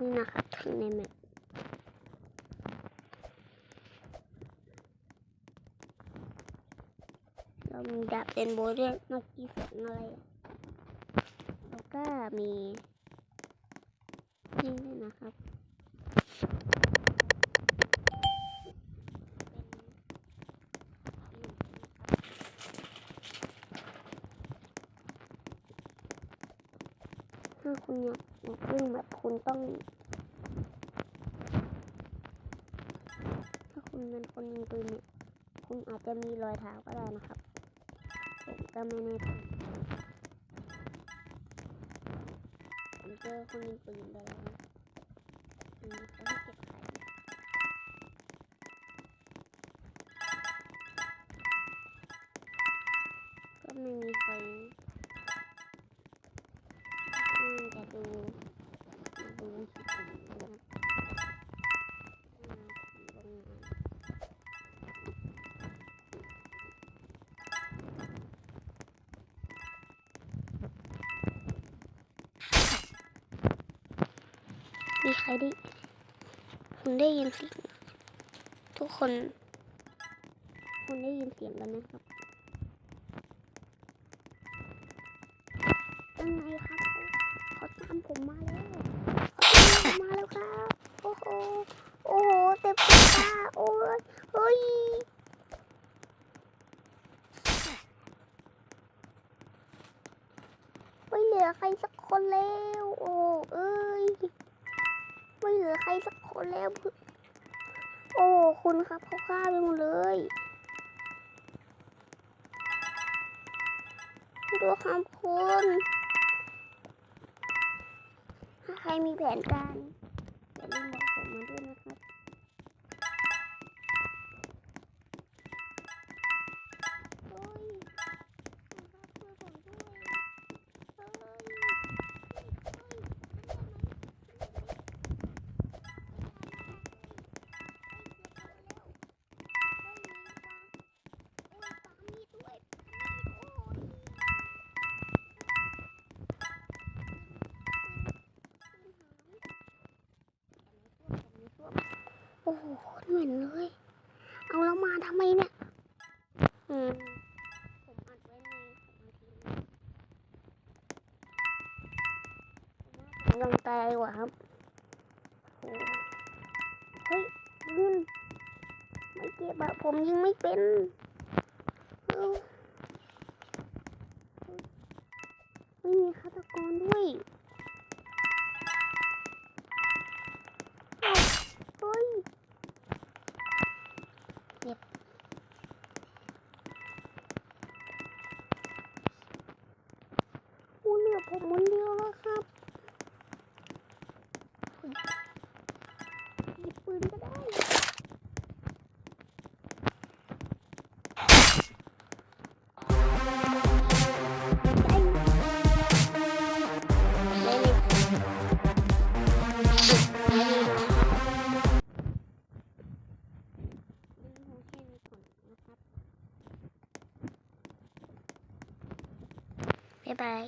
นี่นะครับถึงในแมปเรามีดาบเป็นโบว์ด้วยเมื่อกี้เสียงอะไรแล้วก็มีนี่ด้วยนะครับ ถ้าคุณอยากอยากวิ่งแบบคุณต้อง ถ้าคุณเป็นคนยิงปืนเนี่ย คุณอาจจะมีรอยเท้าก็ได้นะครับผมก็ไม่แน่ใจผมเจอคนยิงปืนไปแล้วนะอันนี้เขาให้เก็บ ดูมาดูที่ผมนะครับอ่าลงมามีใครได้คุณได้ยินเสียงทุกคน คุณได้ยินเสียงกันไหมครับยังไงครับเขาตาม ผมมาแล้วเขาตามผมมาแล้วครับ โอ้โห โอ้โหเต็มตาโอ้ยเฮ้ยไม่เหลือใครสักคนแล้ว โอ้เอ้ย ไม่เหลือใครสักคนแล้ว โอ้คุณครับเขาฆ่าไปหมดเลยดูคำคุณ มีแผนการอย่าลืมบอกผมมาด้วยนะครับ โอ้โหเหมือนเลย เอาแล้วมาทำไมเนี่ย อืม ผมอัดไว้ในของนาทีผมาผมยังตายดีกว่าครับเฮ้ยยิงไม่เก็บอะผมยิงไม่เป็นไม่มีฆาตกรด้วยเอ้าเฮ้ย ลือผมคนเดียวแล้วครับหยิบปืนก็ได้บ๊ายบาย